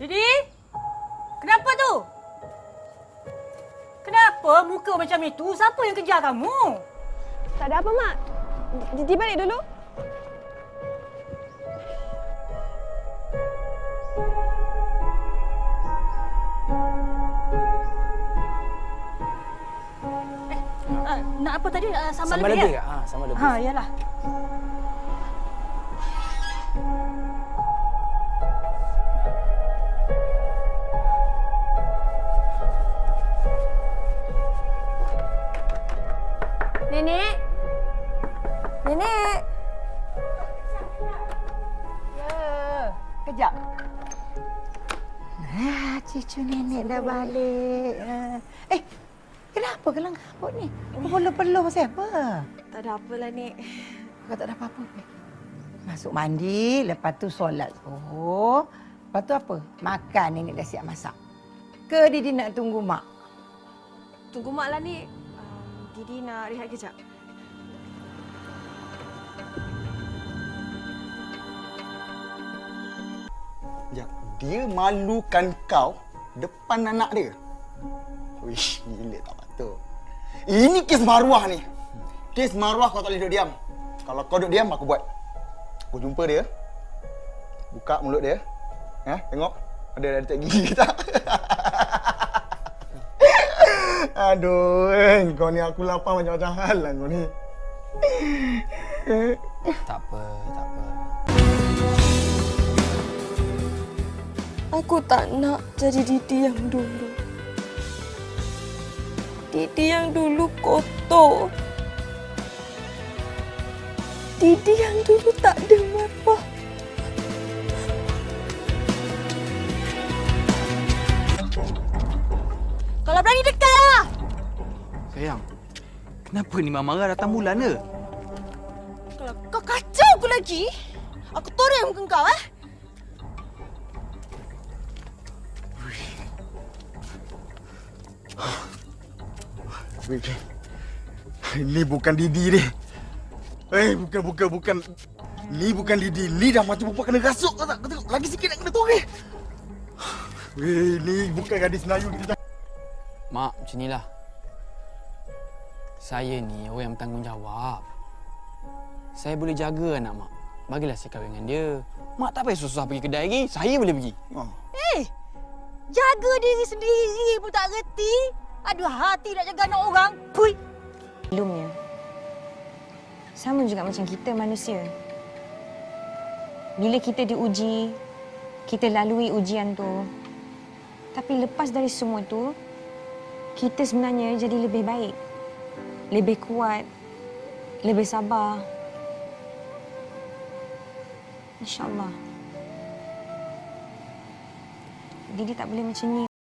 Didi? Kenapa tu? Kenapa muka macam itu? Siapa yang kejar kamu? Tak ada apa, Mak. Didi balik dulu. Uh, nak apa tadi? Uh, sama, Sama lebih, lebih ya? ke? Ha, sama lebih. Ha, yalah. Nenek. Nenek. Ya, kejap. Ah, cucu nenek dah balik. Ah. Eh, kenapa kelang kabut ni? Perlu-perlu pasal apa? Tak ada apalah, Nek. Kau tak ada apa-apa? Masuk mandi, lepas tu solat zuhur. Lepas tu apa? Makan nenek dah siap masak. Ke Didi nak tunggu mak? Tunggu Mak lah, Nek. Didi nak rehat kejap. Ya, dia malukan kau depan anak dia. Wish, gila tak patut. Ini kes maruah ni. Kes maruah kau tak boleh duduk diam. Kalau kau duduk diam, aku buat. Aku jumpa dia. Buka mulut dia. Ya, tengok. Ada ada tak gigi tak? Aduh, eh, kau ni aku lapar macam-macam hal lah kau ni. Tak apa, tak apa. Aku tak nak jadi Didi yang dulu. Didi yang dulu kotor. Didi yang dulu tak ada marwah. Kalau berani dekat! Sayang, kenapa ni Mak marah datang bulan ke? Kalau kau kacau aku lagi, aku torek muka kau eh. Wait, wait. Ini bukan Didi ni. Eh, bukan, bukan, bukan. Ni bukan Didi. Ni dah macam perempuan kena rasuk. Kau tak? Kau tengok. Lagi sikit nak kena toreh. Weh, ni bukan gadis Melayu. Kita Mak, macam inilah. Saya ni orang yang bertanggungjawab. Saya boleh jaga anak mak. Bagilah saya kahwin dengan dia. Mak tak payah susah pergi kedai lagi. Saya boleh pergi. Oh. Eh, jaga diri sendiri pun tak reti. Aduh, hati nak jaga anak orang. Pui. Belumnya. Sama juga macam kita manusia. Bila kita diuji, kita lalui ujian tu. Tapi lepas dari semua tu, kita sebenarnya jadi lebih baik. Lebih kuat. Lebih sabar. InsyaAllah. Didi tak boleh macam ni.